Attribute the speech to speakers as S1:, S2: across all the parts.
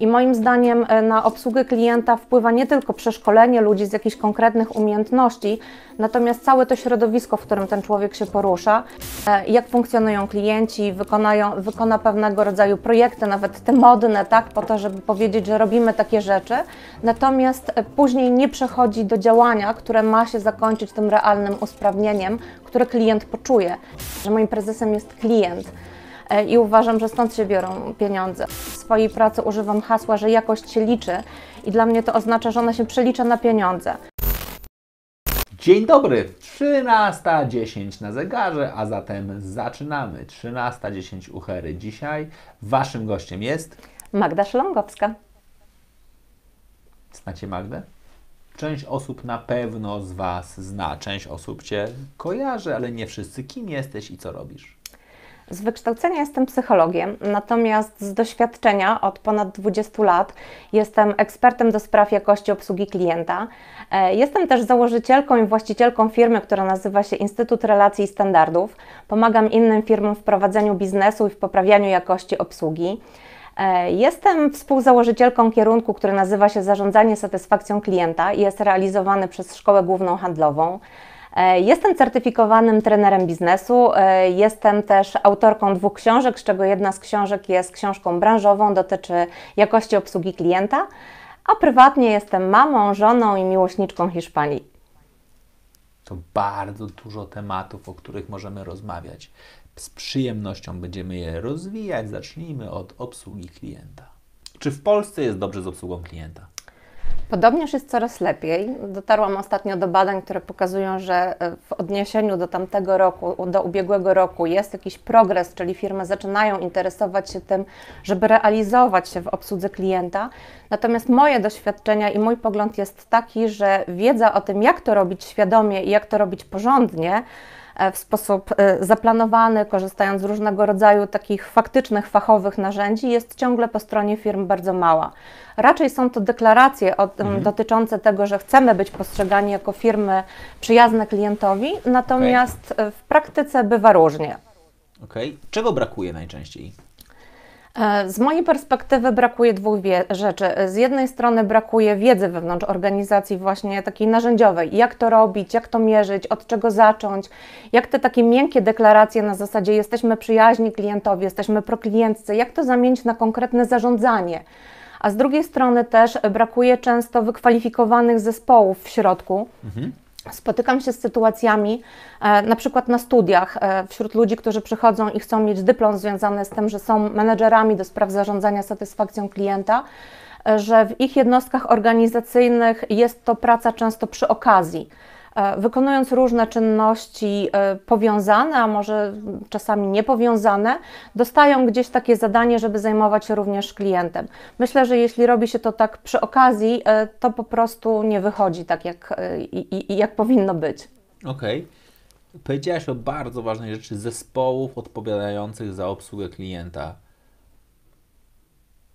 S1: I moim zdaniem e, na obsługę klienta wpływa nie tylko przeszkolenie ludzi z jakichś konkretnych umiejętności, natomiast całe to środowisko, w którym ten człowiek się porusza, e, jak funkcjonują klienci, wykonają, wykona pewnego rodzaju projekty, nawet te modne, tak, po to, żeby powiedzieć, że robimy takie rzeczy, natomiast e, później nie przechodzi do działania, które ma się zakończyć tym realnym usprawnieniem, które klient poczuje, że moim prezesem jest klient i uważam, że stąd się biorą pieniądze. W swojej pracy używam hasła, że jakość się liczy i dla mnie to oznacza, że ona się przelicza na pieniądze.
S2: Dzień dobry, 13.10 na zegarze, a zatem zaczynamy. 13.10 u Hery. Dzisiaj waszym gościem jest
S1: Magda Szlongowska.
S2: Znacie Magdę? Część osób na pewno z Was zna, część osób Cię kojarzy, ale nie wszyscy. Kim jesteś i co robisz?
S1: Z wykształcenia jestem psychologiem, natomiast z doświadczenia od ponad 20 lat jestem ekspertem do spraw jakości obsługi klienta. E, jestem też założycielką i właścicielką firmy, która nazywa się Instytut Relacji i Standardów. Pomagam innym firmom w prowadzeniu biznesu i w poprawianiu jakości obsługi. E, jestem współzałożycielką kierunku, który nazywa się Zarządzanie satysfakcją klienta i jest realizowany przez Szkołę Główną Handlową. E, jestem certyfikowanym trenerem biznesu, e, jestem też autorką dwóch książek, z czego jedna z książek jest książką branżową, dotyczy jakości obsługi klienta, a prywatnie jestem mamą, żoną i miłośniczką Hiszpanii.
S2: To bardzo dużo tematów, o których możemy rozmawiać. Z przyjemnością będziemy je rozwijać. Zacznijmy od obsługi klienta. Czy w Polsce jest dobrze z obsługą klienta?
S1: Podobnież jest coraz lepiej. Dotarłam ostatnio do badań, które pokazują, że e, w odniesieniu do tamtego roku, do ubiegłego roku jest jakiś progres, czyli firmy zaczynają interesować się tym, żeby realizować się w obsłudze klienta. Natomiast moje doświadczenia i mój pogląd jest taki, że wiedza o tym, jak to robić świadomie i jak to robić porządnie, w sposób e, zaplanowany, korzystając z różnego rodzaju takich faktycznych, fachowych narzędzi, jest ciągle po stronie firm bardzo mała. Raczej są to deklaracje o, mhm. dotyczące tego, że chcemy być postrzegani jako firmy przyjazne klientowi, natomiast okay. w praktyce bywa różnie.
S2: Okej. Okay. Czego brakuje najczęściej?
S1: E, z mojej perspektywy brakuje dwóch rzeczy. Z jednej strony brakuje wiedzy wewnątrz organizacji, właśnie takiej narzędziowej, jak to robić, jak to mierzyć, od czego zacząć, jak te takie miękkie deklaracje na zasadzie jesteśmy przyjaźni klientowi, jesteśmy proklienccy, jak to zamienić na konkretne zarządzanie. A z drugiej strony też brakuje często wykwalifikowanych zespołów w środku. Mhm Spotykam się z sytuacjami, e, na przykład na studiach, e, wśród ludzi, którzy przychodzą i chcą mieć dyplom związany z tym, że są menedżerami do spraw zarządzania satysfakcją klienta, e, że w ich jednostkach organizacyjnych jest to praca często przy okazji. E, wykonując różne czynności e, powiązane, a może czasami niepowiązane, dostają gdzieś takie zadanie, żeby zajmować się również klientem. Myślę, że jeśli robi się to tak przy okazji, e, to po prostu nie wychodzi tak, jak, i, jak powinno być.
S2: Okej. Okay. Powiedziałaś o bardzo ważnej rzeczy zespołów odpowiadających za obsługę klienta.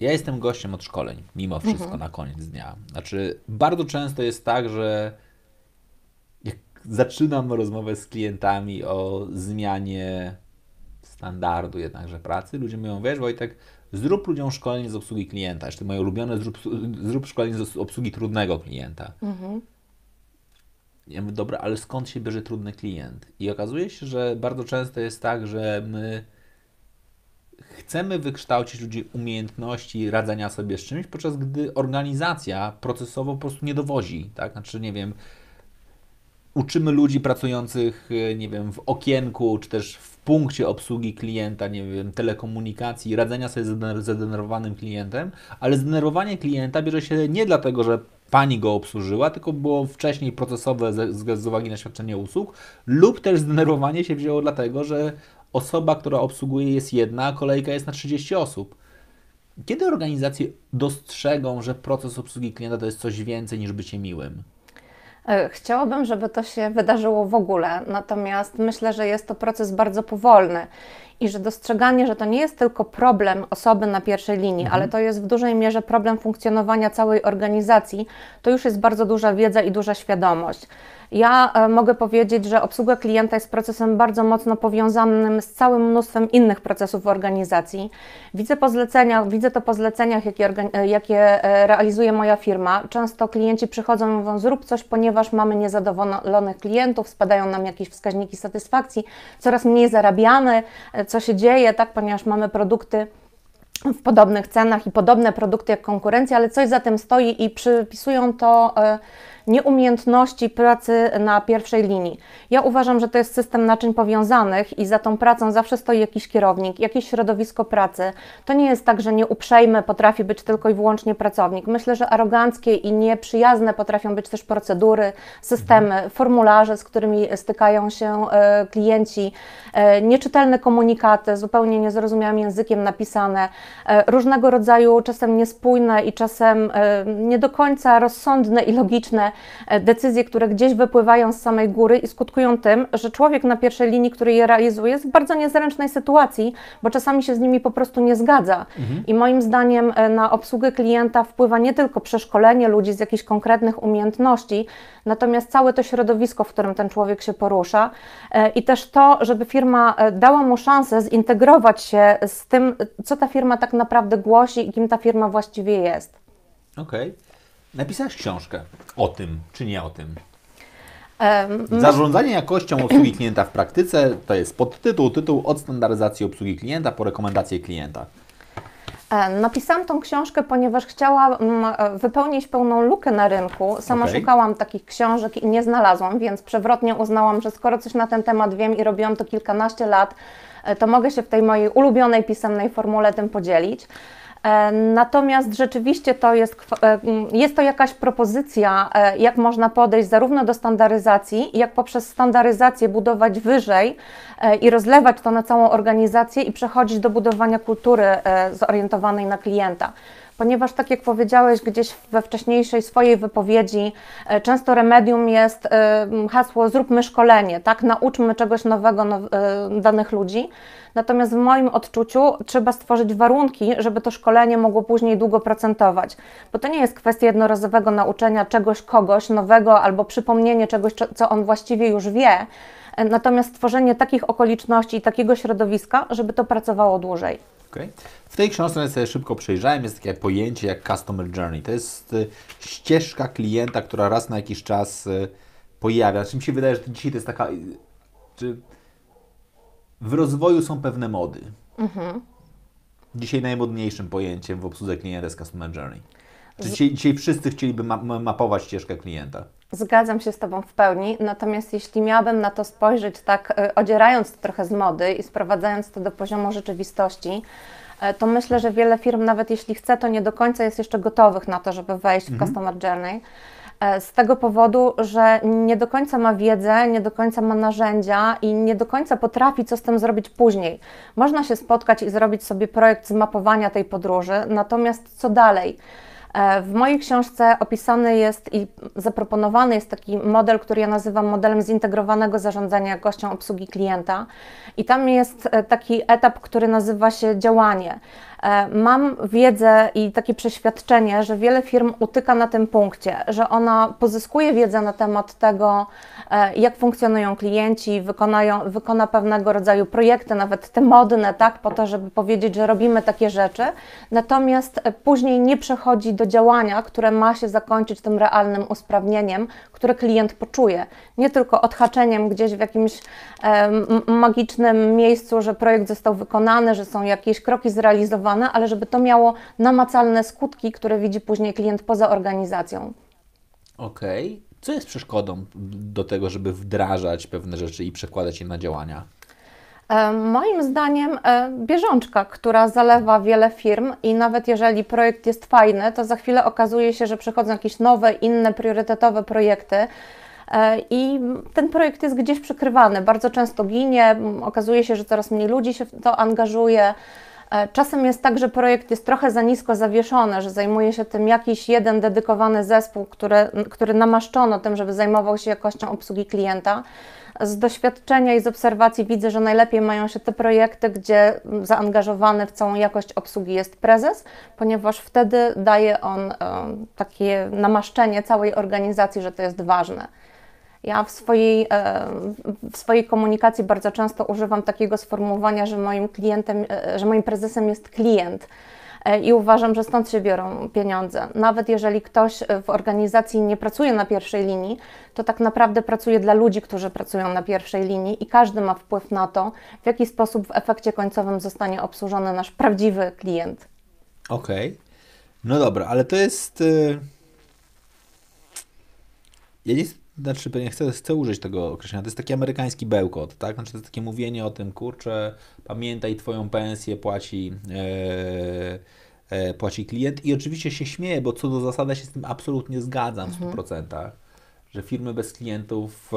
S2: Ja jestem gościem od szkoleń, mimo wszystko, mhm. na koniec dnia. Znaczy, bardzo często jest tak, że zaczynam rozmowę z klientami o zmianie standardu jednakże pracy, ludzie mówią, wiesz Wojtek, zrób ludziom szkolenie z obsługi klienta. Jeszcze moje ulubione, zrób, zrób szkolenie z obsługi trudnego klienta. Mhm. Ja mówię, dobra, ale skąd się bierze trudny klient? I okazuje się, że bardzo często jest tak, że my chcemy wykształcić ludzi umiejętności radzenia sobie z czymś, podczas gdy organizacja procesowo po prostu nie dowozi, tak? Znaczy, nie wiem, uczymy ludzi pracujących, e, nie wiem, w okienku, czy też w punkcie obsługi klienta, nie wiem, telekomunikacji, radzenia sobie z zdenerwowanym klientem, ale zdenerwowanie klienta bierze się nie dlatego, że pani go obsłużyła, tylko było wcześniej procesowe z, z uwagi na świadczenie usług, lub też zdenerwowanie się wzięło dlatego, że osoba, która obsługuje jest jedna, a kolejka jest na 30 osób. Kiedy organizacje dostrzegą, że proces obsługi klienta to jest coś więcej niż bycie miłym?
S1: E, chciałabym, żeby to się wydarzyło w ogóle, natomiast myślę, że jest to proces bardzo powolny i że dostrzeganie, że to nie jest tylko problem osoby na pierwszej linii,
S2: Mhm.
S1: ale to jest w dużej mierze problem funkcjonowania całej organizacji, to już jest bardzo duża wiedza i duża świadomość. Ja e, mogę powiedzieć, że obsługa klienta jest procesem bardzo mocno powiązanym z całym mnóstwem innych procesów w organizacji. Widzę po zleceniach, widzę to po zleceniach, jakie, e, jakie e, realizuje moja firma. Często klienci przychodzą i mówią: Zrób coś, ponieważ mamy niezadowolonych klientów, spadają nam jakieś wskaźniki satysfakcji, coraz mniej zarabiamy, co się dzieje, tak, ponieważ mamy produkty w podobnych cenach i podobne produkty jak konkurencja, ale coś za tym stoi i przypisują to e, nieumiejętności pracy na pierwszej linii. Ja uważam, że to jest system naczyń powiązanych i za tą pracą zawsze stoi jakiś kierownik, jakieś środowisko pracy. To nie jest tak, że nieuprzejmy potrafi być tylko i wyłącznie pracownik. Myślę, że aroganckie i nieprzyjazne potrafią być też procedury, systemy, formularze, z którymi stykają się e, klienci, e, nieczytelne komunikaty, zupełnie niezrozumiałym językiem napisane, e, różnego rodzaju, czasem niespójne i czasem nie do końca rozsądne i logiczne decyzje, które gdzieś wypływają z samej góry i skutkują tym, że człowiek na pierwszej linii, który je realizuje, jest w bardzo niezręcznej sytuacji, bo czasami się z nimi po prostu nie zgadza. I moim zdaniem e, na obsługę klienta wpływa nie tylko przeszkolenie ludzi z jakichś konkretnych umiejętności, natomiast całe to środowisko, w którym ten człowiek się porusza e, i też to, żeby firma e, dała mu szansę zintegrować się z tym, co ta firma tak naprawdę głosi i kim ta firma właściwie jest.
S2: Okej. Napisałaś książkę o tym, czy nie o tym?
S1: Em,
S2: Zarządzanie jakością obsługi klienta w praktyce to jest podtytuł, tytuł od standaryzacji obsługi klienta po rekomendacje klienta.
S1: E, Napisałam tą książkę, ponieważ chciałam e, wypełnić pełną lukę na rynku. Sama
S2: Okej.
S1: szukałam takich książek i nie znalazłam, więc przewrotnie uznałam, że skoro coś na ten temat wiem i robiłam to kilkanaście lat, e, to mogę się w tej mojej ulubionej pisemnej formule tym podzielić. E, Natomiast rzeczywiście to jest, e, jest to jakaś propozycja, e, jak można podejść zarówno do standaryzacji, jak poprzez standaryzację budować wyżej i rozlewać to na całą organizację i przechodzić do budowania kultury zorientowanej na klienta. Ponieważ, tak jak powiedziałeś gdzieś we wcześniejszej swojej wypowiedzi, e, często remedium jest e, hasło zróbmy szkolenie, tak? Nauczmy czegoś nowego now, e, danych ludzi. Natomiast w moim odczuciu trzeba stworzyć warunki, żeby to szkolenie mogło później długo procentować. Bo to nie jest kwestia jednorazowego nauczenia czegoś kogoś nowego albo przypomnienie czegoś, cze- co on właściwie już wie. Natomiast stworzenie takich okoliczności i takiego środowiska, żeby to pracowało dłużej.
S2: Okay. W tej książce sobie szybko przejrzałem, jest takie pojęcie jak Customer Journey. To jest y, ścieżka klienta, która raz na jakiś czas y, pojawia. Czy mi się wydaje, że dzisiaj to jest taka... y, Czy w rozwoju są pewne mody. Dzisiaj najmodniejszym pojęciem w obsłudze klienta jest Customer Journey. Czy dzisiaj, dzisiaj wszyscy chcieliby ma ma- mapować ścieżkę klienta?
S1: Zgadzam się z Tobą w pełni, natomiast jeśli miałabym na to spojrzeć tak, e, odzierając to trochę z mody i sprowadzając to do poziomu rzeczywistości, e, to myślę, że wiele firm, nawet jeśli chce, to nie do końca jest jeszcze gotowych na to, żeby wejść w Customer Journey. E, Z tego powodu, że nie do końca ma wiedzę, nie do końca ma narzędzia i nie do końca potrafi, co z tym zrobić później. Można się spotkać i zrobić sobie projekt zmapowania tej podróży, natomiast co dalej? E, W mojej książce opisany jest i zaproponowany jest taki model, który ja nazywam modelem zintegrowanego zarządzania jakością obsługi klienta. I tam jest e, taki etap, który nazywa się działanie. E, Mam wiedzę i takie przeświadczenie, że wiele firm utyka na tym punkcie, że ona pozyskuje wiedzę na temat tego, e, jak funkcjonują klienci, wykonają, wykona pewnego rodzaju projekty, nawet te modne, tak, po to, żeby powiedzieć, że robimy takie rzeczy, natomiast e, później nie przechodzi do działania, które ma się zakończyć tym realnym usprawnieniem, które klient poczuje. Nie tylko odhaczeniem gdzieś w jakimś magicznym miejscu, że projekt został wykonany, że są jakieś kroki zrealizowane, ale żeby to miało namacalne skutki, które widzi później klient poza organizacją.
S2: Okej. Co jest przeszkodą do tego, żeby wdrażać pewne rzeczy i przekładać je na działania?
S1: E, Moim zdaniem e, bieżączka, która zalewa wiele firm i nawet jeżeli projekt jest fajny, to za chwilę okazuje się, że przychodzą jakieś nowe, inne priorytetowe projekty. e, I ten projekt jest gdzieś przykrywany, bardzo często ginie, okazuje się, że coraz mniej ludzi się w to angażuje. E, Czasem jest tak, że projekt jest trochę za nisko zawieszony, że zajmuje się tym jakiś jeden dedykowany zespół, który, który namaszczono tym, żeby zajmował się jakością obsługi klienta. Z doświadczenia i z obserwacji widzę, że najlepiej mają się te projekty, gdzie zaangażowany w całą jakość obsługi jest prezes, ponieważ wtedy daje on e, takie namaszczenie całej organizacji, że to jest ważne. Ja w swojej, e, w swojej komunikacji bardzo często używam takiego sformułowania, że moim klientem, e, że moim prezesem jest klient. E, I uważam, że stąd się biorą pieniądze. Nawet jeżeli ktoś w organizacji nie pracuje na pierwszej linii, to tak naprawdę pracuje dla ludzi, którzy pracują na pierwszej linii i każdy ma wpływ na to, w jaki sposób w efekcie końcowym zostanie obsłużony nasz prawdziwy klient.
S2: Okej. Okay. No dobra, ale to jest. Ja nie znaczy, chcę, chcę użyć tego określenia, to jest taki amerykański bełkot, tak? Znaczy, to jest takie mówienie o tym, kurczę, pamiętaj, twoją pensję płaci, e, e, płaci klient i oczywiście się śmieję, bo co do zasady się z tym absolutnie zgadzam w 100%, mhm. że firmy bez klientów e,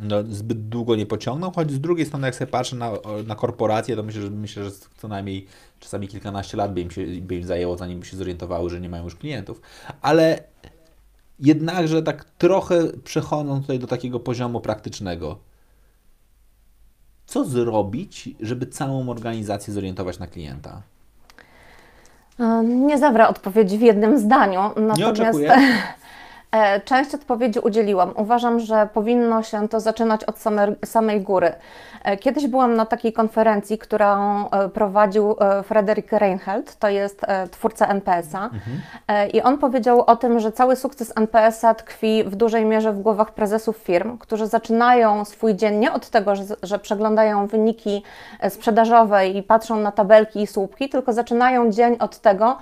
S2: no, zbyt długo nie pociągną, choć z drugiej strony, jak sobie patrzę na, na korporacje, to myślę, że myślę, że co najmniej czasami kilkanaście lat by im, się, by im zajęło, zanim by się zorientowały, że nie mają już klientów, ale Jednakże tak trochę przechodzą tutaj do takiego poziomu praktycznego. Co zrobić, żeby całą organizację zorientować na klienta?
S1: E, nie zawra odpowiedzi w jednym zdaniu.
S2: Natomiast Nie oczekuję.
S1: E, część odpowiedzi udzieliłam. Uważam, że powinno się to zaczynać od samej, samej góry. E, kiedyś byłam na takiej konferencji, którą e, prowadził Frederick Reinfeldt, to jest twórca NPS-a. Mhm. I on powiedział o tym, że cały sukces NPS-a tkwi w dużej mierze w głowach prezesów firm, którzy zaczynają swój dzień nie od tego, że, że przeglądają wyniki sprzedażowe i patrzą na tabelki i słupki, tylko zaczynają dzień od tego,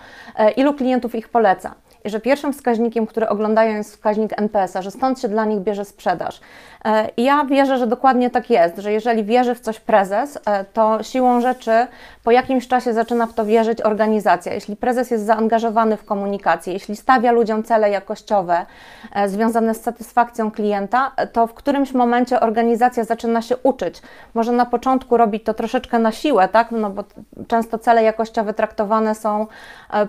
S1: ilu klientów ich poleca że pierwszym wskaźnikiem, który oglądają jest wskaźnik NPS-a, że stąd się dla nich bierze sprzedaż. E, I ja wierzę, że dokładnie tak jest, że jeżeli wierzy w coś prezes, e, to siłą rzeczy po jakimś czasie zaczyna w to wierzyć organizacja. Jeśli prezes jest zaangażowany w komunikację, jeśli stawia ludziom cele jakościowe e, związane z satysfakcją klienta, to w którymś momencie organizacja zaczyna się uczyć. Może na początku robić to troszeczkę na siłę, tak? No bo często cele jakościowe traktowane są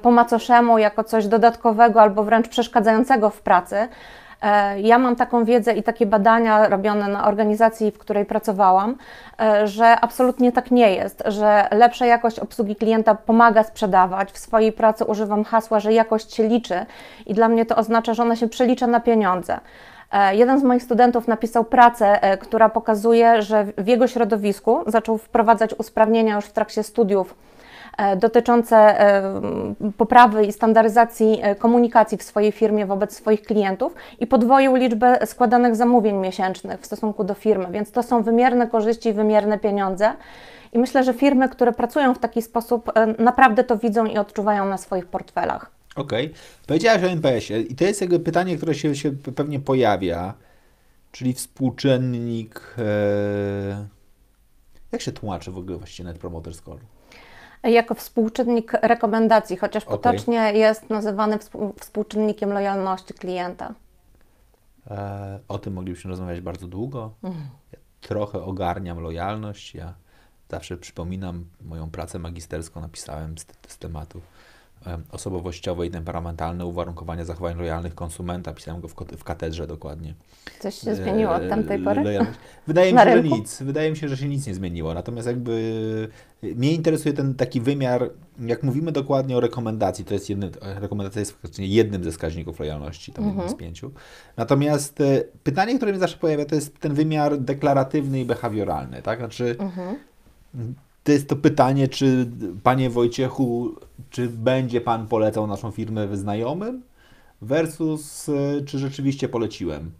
S1: po macoszemu jako coś dodatkowego albo wręcz przeszkadzającego w pracy. E, ja mam taką wiedzę i takie badania robione na organizacji, w której pracowałam, e, że absolutnie tak nie jest, że lepsza jakość obsługi klienta pomaga sprzedawać. W swojej pracy używam hasła, że jakość się liczy i dla mnie to oznacza, że ona się przelicza na pieniądze. E, jeden z moich studentów napisał pracę, która pokazuje, że w jego środowisku zaczął wprowadzać usprawnienia już w trakcie studiów dotyczące e, poprawy i standaryzacji e, komunikacji w swojej firmie wobec swoich klientów i podwoił liczbę składanych zamówień miesięcznych w stosunku do firmy, więc to są wymierne korzyści, wymierne pieniądze. I myślę, że firmy, które pracują w taki sposób, naprawdę to widzą i odczuwają na swoich portfelach.
S2: Okej. Okay. Powiedziałaś o NPS-ie i to jest jakby pytanie, które się, się pewnie pojawia, czyli współczynnik. E... Jak się tłumaczy w ogóle właściwie Net Promoter Score?
S1: Jako współczynnik rekomendacji, chociaż okay. potocznie jest nazywany współczynnikiem lojalności klienta.
S2: E, o tym moglibyśmy rozmawiać bardzo długo. Mhm. Ja trochę ogarniam lojalność. Ja zawsze przypominam moją pracę magisterską, napisałem z, z tematu osobowościowe i temperamentalne uwarunkowania zachowań lojalnych konsumenta. Pisałem go w, w katedrze dokładnie.
S1: Coś się zmieniło od tamtej pory?
S2: Wydaje mi się, że nic. Wydaje mi się, że się nic nie zmieniło. Natomiast jakby mnie interesuje ten taki wymiar, jak mówimy dokładnie o rekomendacji, to jest jedny, rekomendacja jest faktycznie jednym ze wskaźników lojalności, tam mhm. z pięciu. Natomiast e, pytanie, które mi zawsze pojawia, to jest ten wymiar deklaratywny i behawioralny, tak? Znaczy, mhm to jest to pytanie, czy panie Wojciechu, czy będzie pan polecał naszą firmę znajomym versus e, czy rzeczywiście poleciłem?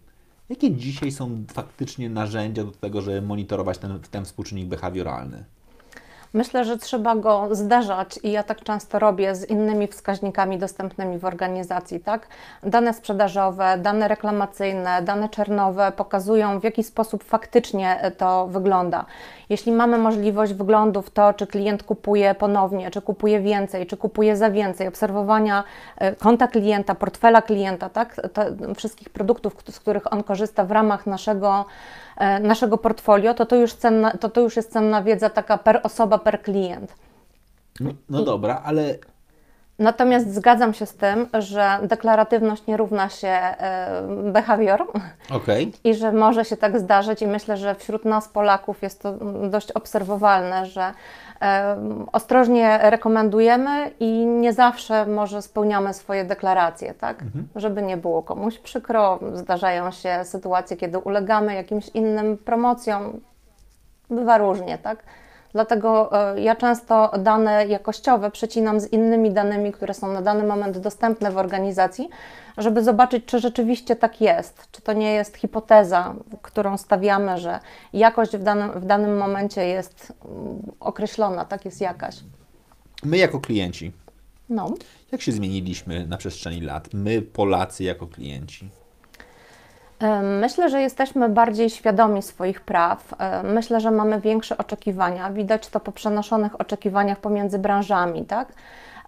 S2: Jakie dzisiaj są faktycznie narzędzia do tego, żeby monitorować ten, ten współczynnik behawioralny?
S1: Myślę, że trzeba go zderzać i ja tak często robię z innymi wskaźnikami dostępnymi w organizacji. Tak? Dane sprzedażowe, dane reklamacyjne, dane czernowe pokazują, w jaki sposób faktycznie to wygląda. Jeśli mamy możliwość wglądu w to, czy klient kupuje ponownie, czy kupuje więcej, czy kupuje za więcej, obserwowania e, konta klienta, portfela klienta, tak? wszystkich produktów, z których on korzysta w ramach naszego E, naszego portfolio, to to już, cenna, to to już jest cenna wiedza taka per osoba, per klient.
S2: No, no dobra, ale
S1: Natomiast zgadzam się z tym, że deklaratywność nie równa się e, behawior
S2: Okej.
S1: i że może się tak zdarzyć i myślę, że wśród nas Polaków jest to dość obserwowalne, że e, ostrożnie rekomendujemy i nie zawsze może spełniamy swoje deklaracje, tak? Żeby nie było komuś przykro, zdarzają się sytuacje, kiedy ulegamy jakimś innym promocjom, bywa różnie, tak? Dlatego e, ja często dane jakościowe przecinam z innymi danymi, które są na dany moment dostępne w organizacji, żeby zobaczyć, czy rzeczywiście tak jest, czy to nie jest hipoteza, którą stawiamy, że jakość w danym, w danym momencie jest mm, określona, tak jest jakaś.
S2: My jako klienci,
S1: No.
S2: jak się zmieniliśmy na przestrzeni lat? My, Polacy, jako klienci.
S1: Myślę, że jesteśmy bardziej świadomi swoich praw. Myślę, że mamy większe oczekiwania. Widać to po przenoszonych oczekiwaniach pomiędzy branżami, tak?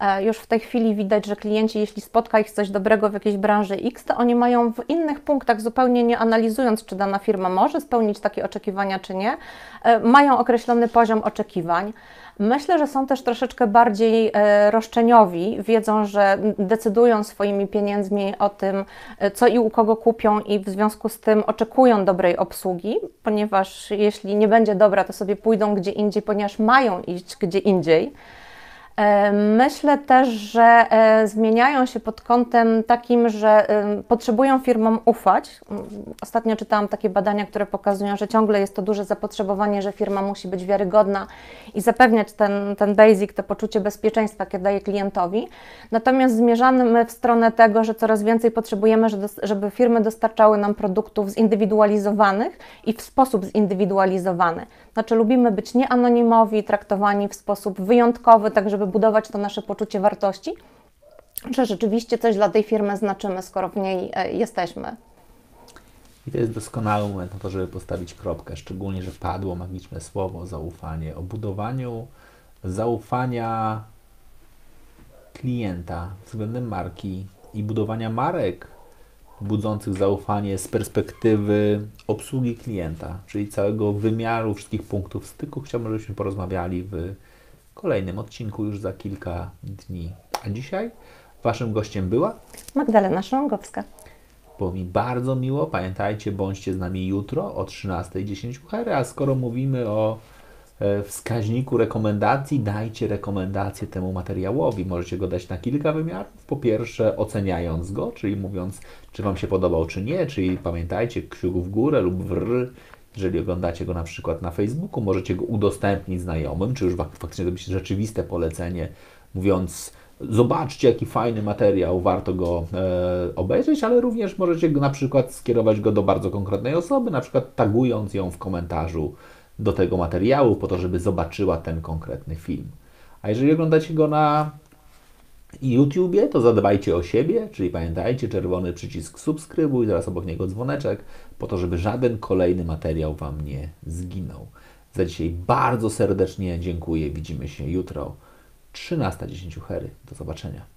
S1: E, Już w tej chwili widać, że klienci, jeśli spotka ich coś dobrego w jakiejś branży X, to oni mają w innych punktach, zupełnie nie analizując, czy dana firma może spełnić takie oczekiwania, czy nie, e, mają określony poziom oczekiwań. Myślę, że są też troszeczkę bardziej e, roszczeniowi, wiedzą, że decydują swoimi pieniędzmi o tym, co i u kogo kupią, i w związku z tym oczekują dobrej obsługi, ponieważ jeśli nie będzie dobra, to sobie pójdą gdzie indziej, ponieważ mają iść gdzie indziej. E, Myślę też, że e, zmieniają się pod kątem takim, że em, potrzebują firmom ufać. Mm, Ostatnio czytałam takie badania, które pokazują, że ciągle jest to duże zapotrzebowanie, że firma musi być wiarygodna i zapewniać ten, ten basic, to poczucie bezpieczeństwa, które daje klientowi. Natomiast zmierzamy w stronę tego, że coraz więcej potrzebujemy, żeby firmy dostarczały nam produktów zindywidualizowanych i w sposób zindywidualizowany. Znaczy lubimy być nieanonimowi, traktowani w sposób wyjątkowy, tak żeby budować to nasze poczucie wartości, że rzeczywiście coś dla tej firmy znaczymy, skoro w niej e, jesteśmy.
S2: I to jest doskonały moment na to, żeby postawić kropkę, szczególnie, że padło magiczne słowo zaufanie. O budowaniu zaufania klienta względem marki i budowania marek budzących zaufanie z perspektywy obsługi klienta, czyli całego wymiaru wszystkich punktów styku. Chciałbym, żebyśmy porozmawiali w kolejnym odcinku już za kilka dni. A dzisiaj Waszym gościem była
S1: Magdalena Szrągowska.
S2: było mi bardzo miło. Pamiętajcie, bądźcie z nami jutro o 13.10 hery, a skoro mówimy o e, wskaźniku rekomendacji, dajcie rekomendację temu materiałowi. Możecie go dać na kilka wymiarów. Po pierwsze, oceniając go, czyli mówiąc, czy Wam się podobał, czy nie, czyli pamiętajcie, kciuk w górę lub w r. Jeżeli oglądacie go na przykład na Facebooku, możecie go udostępnić znajomym, czy już fak- faktycznie to być rzeczywiste polecenie, mówiąc zobaczcie jaki fajny materiał, warto go e, obejrzeć, ale również możecie go na przykład skierować go do bardzo konkretnej osoby, na przykład tagując ją w komentarzu do tego materiału, po to, żeby zobaczyła ten konkretny film. A jeżeli oglądacie go na YouTubie, to zadbajcie o siebie, czyli pamiętajcie, czerwony przycisk subskrybuj, zaraz obok niego dzwoneczek, po to, żeby żaden kolejny materiał Wam nie zginął. Za dzisiaj bardzo serdecznie dziękuję. Widzimy się jutro 13.10 hery. Do zobaczenia.